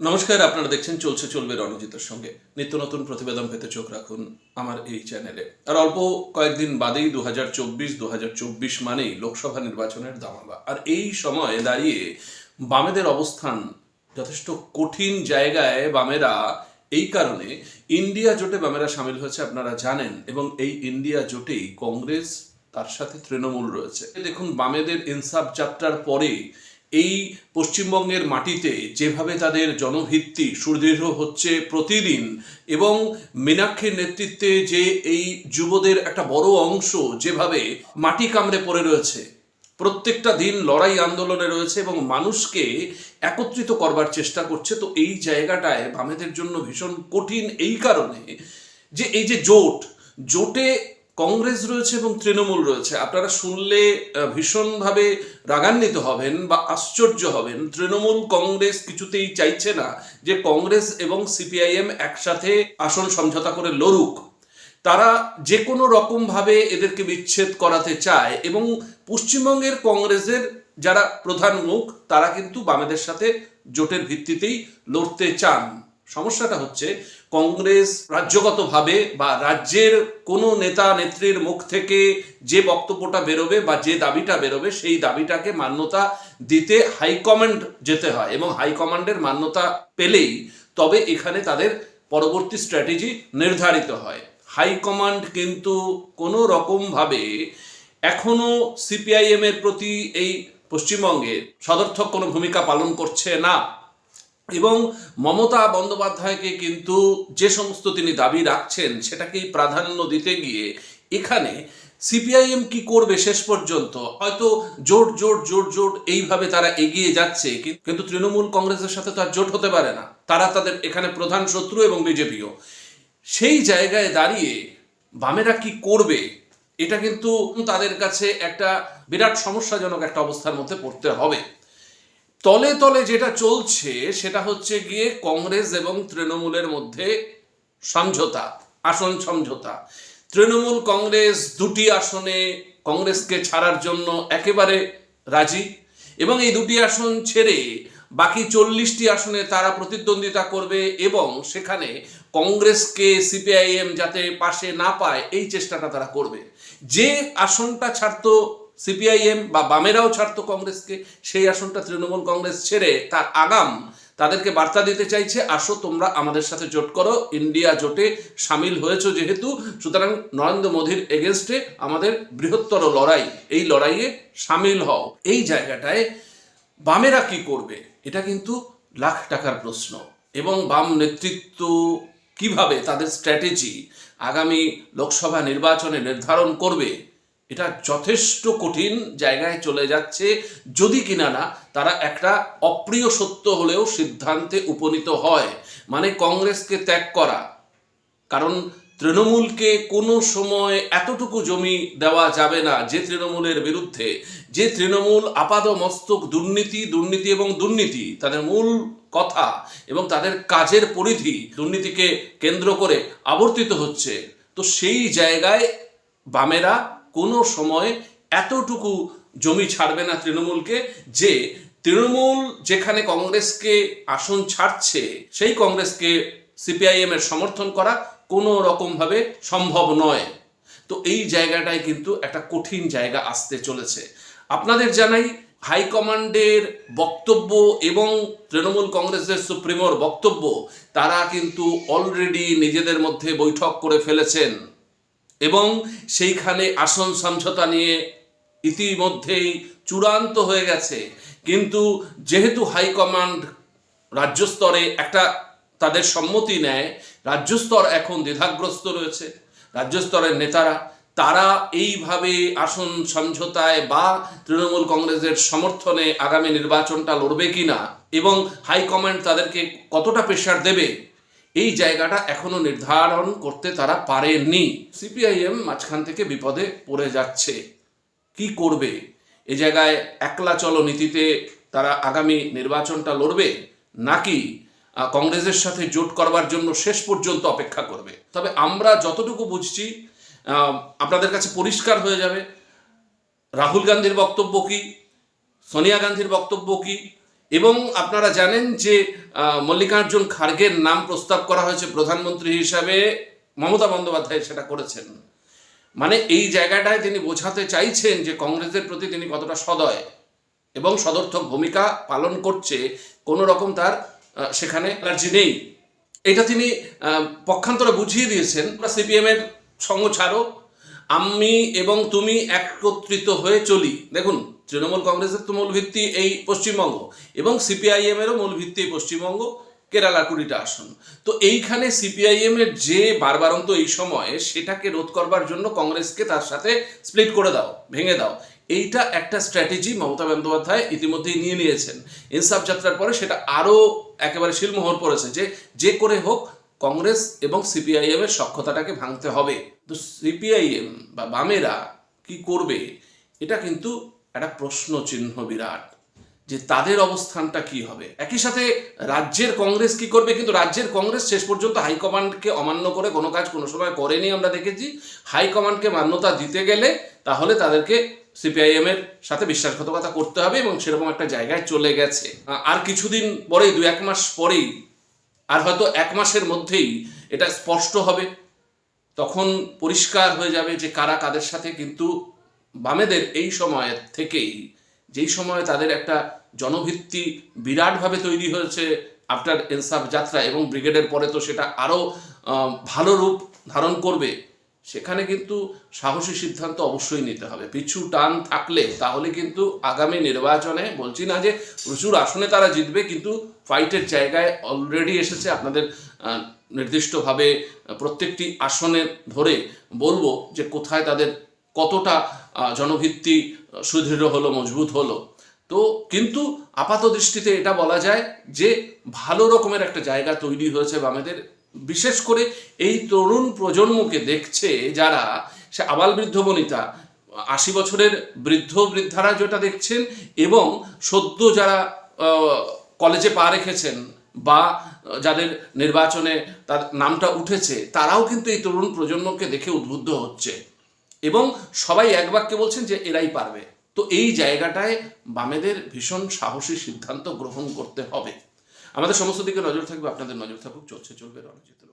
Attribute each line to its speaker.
Speaker 1: নমস্কার, আপনারা দেখছেন চলছে চলবে রণজিতের সঙ্গে। নিত্য নতুন প্রতিবেদন পেতে চোখ রাখুন আমার এই চ্যানেলে। আর অল্প কয়েকদিন বাদেই দু হাজার চব্বিশ দু হাজার চব্বিশ মানেই লোকসভা নির্বাচনের দামাবা আর এই সময়ে দাঁড়িয়ে বামেদের অবস্থান যথেষ্ট কঠিন জায়গায় বামেরা, এই কারণে ইন্ডিয়া জোটে বামেরা সামিল হয়েছে আপনারা জানেন, এবং এই ইন্ডিয়া জোটেই কংগ্রেস, তার সাথে তৃণমূল রয়েছে। দেখুন, বামেদের ইনসাফ যাত্রার পরে এই পশ্চিমবঙ্গের মাটিতে যেভাবে তাদের জনভিত্তি সুদৃঢ় হচ্ছে প্রতিদিন এবং মীনাক্ষীর নেতৃত্বে যে এই যুবদের একটা বড় অংশ যেভাবে মাটি কামড়ে পড়ে রয়েছে, প্রত্যেকটা দিন লড়াই আন্দোলনে রয়েছে এবং মানুষকে একত্রিত করবার চেষ্টা করছে, তো এই জায়গাটায় বামেদের জন্য ভীষণ কঠিন এই কারণে যে এই যে জোট, জোটে কংগ্রেস রয়েছে এবং তৃণমূল রয়েছে। আপনারা শুনলে ভীষণভাবে রাগান্বিত হবেন বা আশ্চর্য হবেন। তৃণমূল কংগ্রেস কিছুতেই চাইছে না যে কংগ্রেস এবং সিপিআইএম একসাথে আসন সমঝোতা করে লড়ুক। তারা যে কোনো রকমভাবে এদেরকে বিচ্ছেদ করাতে চায় এবং পশ্চিমবঙ্গের কংগ্রেসের যারা প্রধান মুখ, তারা কিন্তু বামেদের সাথে জোটের ভিত্তিতেই লড়তে চান। সমস্যাটা হচ্ছে কংগ্রেস রাজ্যগতভাবে বা রাজ্যের কোনো নেতা নেত্রীর মুখ থেকে যে বক্তব্যটা বেরোবে বা যে দাবিটা বেরোবে, সেই দাবিটাকে মান্যতা দিতে হাইকমান্ড যেতে হয় এবং হাইকমান্ডের মান্যতা পেলেই তবে এখানে তাদের পরবর্তী স্ট্র্যাটেজি নির্ধারিত হয়। হাইকমান্ড কিন্তু কোনো রকমভাবে এখনও সিপিআইএমের প্রতি এই পশ্চিমবঙ্গে সদর্থক কোনো ভূমিকা পালন করছে না। এবং মমতা বন্দ্যোপাধ্যায়কে কিন্তু যে সমস্ত তিনি দাবি রাখছেন সেটাকেই প্রাধান্য দিতে গিয়ে এখানে সিপিআইএম কি করবে শেষ পর্যন্ত, হয়তো জোট জোট জোট জোট এইভাবে তারা এগিয়ে যাচ্ছে কিন্তু তৃণমূল কংগ্রেসের সাথে তো আর জোট হতে পারে না। তারা তাদের এখানে প্রধান শত্রু এবং বিজেপিও। সেই জায়গায় দাঁড়িয়ে বামেরা কি করবে, এটা কিন্তু তাদের কাছে একটা বিরাট সমস্যাজনক একটা অবস্থার মধ্যে পড়তে হবে। তলে তলে যেটা চলছে, সেটা হচ্ছে গিয়ে কংগ্রেস এবং তৃণমূলের মধ্যে সমঝোতা, আসন সমঝোতা। তৃণমূল কংগ্রেস দুটি আসনে কংগ্রেসকে ছাড়ার জন্য একেবারে রাজি এবং এই দুটি আসন ছেড়ে বাকি চল্লিশটি আসনে তারা প্রতিদ্বন্দ্বিতা করবে এবং সেখানে কংগ্রেসকে সিপিআইএম যাতে পাশে না পায়, এই চেষ্টাটা তারা করবে। যে আসনটা ছাড়তো সিপিআইএম বা বামেরাও ছাড়তো কংগ্রেসকে, সেই আসনটা তৃণমূল কংগ্রেস ছেড়ে তার আগাম তাদেরকে বার্তা দিতে চাইছে, আসো তোমরা আমাদের সাথে জোট করো, ইন্ডিয়া জোটে সামিল হয়েছো যেহেতু, সুতরাং নরেন্দ্র মোদীর এগেনস্টে আমাদের বৃহত্তর লড়াই, এই লড়াইয়ে সামিল হও। এই জায়গাটায় বামেরা কি করবে, এটা কিন্তু লাখ টাকার প্রশ্ন। এবং বাম নেতৃত্ব কীভাবে তাদের স্ট্র্যাটেজি আগামী লোকসভা নির্বাচনে নির্ধারণ করবে এটা যথেষ্ট কঠিন জায়গায় চলে যাচ্ছে। যদি কিনা না, তারা একটা অপ্রিয় সত্য হলেও সিদ্ধান্তে উপনীত হয়। মানে কংগ্রেসকে ত্যাগ করা। কারণ তৃণমূলকে কোনো সময় এতটুকু জমি দেওয়া যাবে না যে তৃণমূলের বিরুদ্ধে। যে তৃণমূল আপাদ মস্তক দুর্নীতি দুর্নীতি এবং দুর্নীতি, তাদের মূল কথা এবং তাদের কাজের পরিধি দুর্নীতিকে কেন্দ্র করে আবর্তিত হচ্ছে। তো সেই জায়গায় বামেরা কোনো সময় এতটুকু জমি ছাড়বে না তৃণমূলকে যে তৃণমূল যেখানে কংগ্রেসকে আসন ছাড়ছে, সেই কংগ্রেসকে সিপিআইএম এর সমর্থন করা কোনো রকমভাবে সম্ভব নয়। তো এই জায়গাটায় কিন্তু একটা কঠিন জায়গা আসতে চলেছে। আপনাদের জানাই হাইকমান্ডের বক্তব্য এবং তৃণমূল কংগ্রেসের সুপ্রিমোর বক্তব্য, তারা কিন্তু অলরেডি নিজেদের মধ্যে বৈঠক করে ফেলেছেন। এবং সেইখানে আসন সমঝোতা নিয়ে ইতিমধ্যেই চূড়ান্ত হয়ে গেছে। কিন্তু যেহেতু হাইকমান্ড রাজ্য স্তরে একটা তাদের সম্মতি নেয়, রাজ্য স্তর এখন দ্বিধাগ্রস্ত রয়েছে। রাজ্য স্তরের নেতারা, তারা এইভাবে আসন সমঝোতায় বা তৃণমূল কংগ্রেসের সমর্থনে আগামী নির্বাচনটা লড়বে কিনা এবং হাইকমান্ড তাদেরকে কতটা প্রেশার দেবে এই জায়গাটা এখনও নির্ধারণ করতে তারা পারেননি। সিপিআইএম মাঝখান থেকে বিপদে পড়ে যাচ্ছে। কি করবে? এ জায়গায় একলা চলো নীতিতে তারা আগামী নির্বাচনটা লড়বে? নাকি কংগ্রেসের সাথে জোট করবার জন্য শেষ পর্যন্ত অপেক্ষা করবে? তবে আমরা যতটুকু বুঝছি আপনাদের কাছে পরিষ্কার হয়ে যাবে। রাহুল গান্ধীর বক্তব্য কি? সোনিয়া গান্ধীর বক্তব্য কি? এবং আপনারা জানেন যে মল্লিকার্জুন খার্গের নাম প্রস্তাব করা হয়েছে প্রধানমন্ত্রী হিসাবে, মমতা বন্দ্যোপাধ্যায় সেটা করেছেন। মানে এই জায়গাটায় তিনি বোঝাতে চাইছেন যে কংগ্রেসের প্রতি তিনি কতটা সদয় এবং সদর্থক ভূমিকা পালন করছে, কোনো রকম তার সেখানে অ্যালার্জি নেই। এটা তিনি পক্ষান্তরে বুঝিয়ে দিয়েছেন সিপিএম এর সঙ্গ ছাড়ো। আমি এবং তুমি একত্রিত হয়ে চলি। দেখুন তৃণমূল কংগ্রেসের তো মূল ভিত্তি এই পশ্চিমবঙ্গ এবং সিপিআইএম এরও মূল ভিত্তি এই পশ্চিমবঙ্গ, কেরালা কুড়িটা আসন। তো এইখানে সিপিআইএম এর যে বারবারন্ত এই সময়ে সেটাকে রোধ করবার জন্য কংগ্রেসকে তার সাথে স্প্লিট করে দাও, ভেঙে দাও। এইটা একটা স্ট্র্যাটেজি মমতা বন্দ্যোপাধ্যায় ইতিমধ্যেই নিয়ে নিয়েছেন। ইনসাফ যাত্রার পরে সেটা আরও একেবারে শিলমোহর পড়েছে যে যে করে হোক কংগ্রেস এবং সিপিআইএম এর সক্ষতাটাকে ভাঙতে হবে। তো সিপিআইএম বা বামেরা কি করবে, এটা কিন্তু একটা প্রশ্ন চিহ্ন বিরাট যে তাদের অবস্থানটা কি হবে? একই সাথে রাজ্যের কংগ্রেস কি করবে? কিন্তু রাজ্যের কংগ্রেস শেষ পর্যন্ত হাইকমান্ডকে অমান্য করে কোনো কাজ কোনো সময় করেনি আমরা দেখেছি। হাইকমান্ডকে মান্যতা দিতে গেলে তাহলে তাদেরকে সিপিআইএম এর সাথে বিশ্বাসঘাতকতা করতে হবে এবং সেরকম একটা জায়গায় চলে গেছে। আর কিছুদিন পরেই, দু এক মাস পরেই, আর হয়তো এক মাসের মধ্যেই এটা স্পষ্ট হবে। তখন পরিষ্কার হয়ে যাবে যে কারা কাদের সাথে কিন্তু বামেদের এই সময়ের থেকেই, যেই সময়ে তাদের একটা জনভিত্তি বিরাটভাবে তৈরি হয়েছে আফটার ইনসাফ যাত্রা এবং ব্রিগেডের পরে তো সেটা আরও ভালো রূপ ধারণ করবে, সেখানে কিন্তু সাহসী সিদ্ধান্ত অবশ্যই নিতে হবে। পিছু টান থাকলে তাহলে কিন্তু আগামী নির্বাচনে, বলছি না যে প্রচুর আসনে তারা জিতবে, কিন্তু ফাইটের জায়গায় অলরেডি এসেছে আপনাদের নির্দিষ্টভাবে প্রত্যেকটি আসনে ধরে। বলব যে কোথায় তাদের কতটা জনভিত্তি সুদৃঢ় হলো, মজবুত হলো। তো কিন্তু আপাত দৃষ্টিতে এটা বলা যায় যে ভালো রকমের একটা জায়গা তৈরি হয়েছে বামেদের। বিশেষ করে এই তরুণ প্রজন্মকে দেখছে যারা, সে আবাল বৃদ্ধ বনিতা, আশি বছরের বৃদ্ধ বৃদ্ধারা যেটা দেখছেন এবং সদ্য যারা কলেজে পা রেখেছেন বা যাদের নির্বাচনে তার নামটা উঠেছে, তারাও কিন্তু এই তরুণ প্রজন্মকে দেখে উদ্বুদ্ধ হচ্ছে। এবং সবাই এক বাক্যে বলছেন যে এরাই পারবে। তো এই জায়গাটায় বামেদের ভীষণ সাহসী সিদ্ধান্ত গ্রহণ করতে হবে। আমাদের সমস্ত দিকে নজর থাকবে, আপনাদের নজর থাকুক, চলছে, চলবে রণজিৎ।